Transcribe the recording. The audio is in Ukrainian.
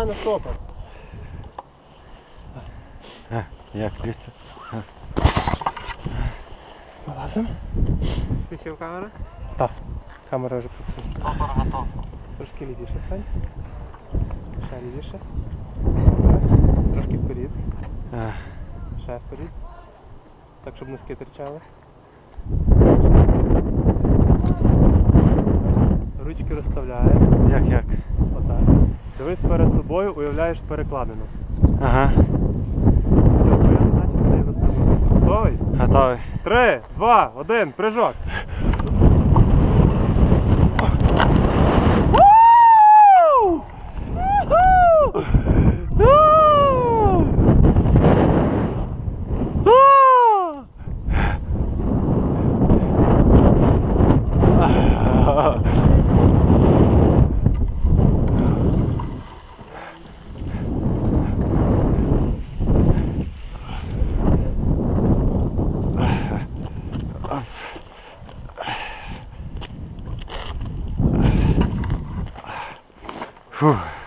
Давай на стопор. А, як лізти? Вилазимо. Включив камеру? Так. Камера вже працює. Стопор готов. Трошки лівіше стань. Ще лівіше. Трошки вперед. Ще вперед. Так, щоб носки терчали. Ручки розставляємо. як як? Отак. Дивись перед собою, уявляєш перекладину. Ага, Все, порядок, значить ти заставив. Готовий? готовий. Три, два, один, прыжок. Whew.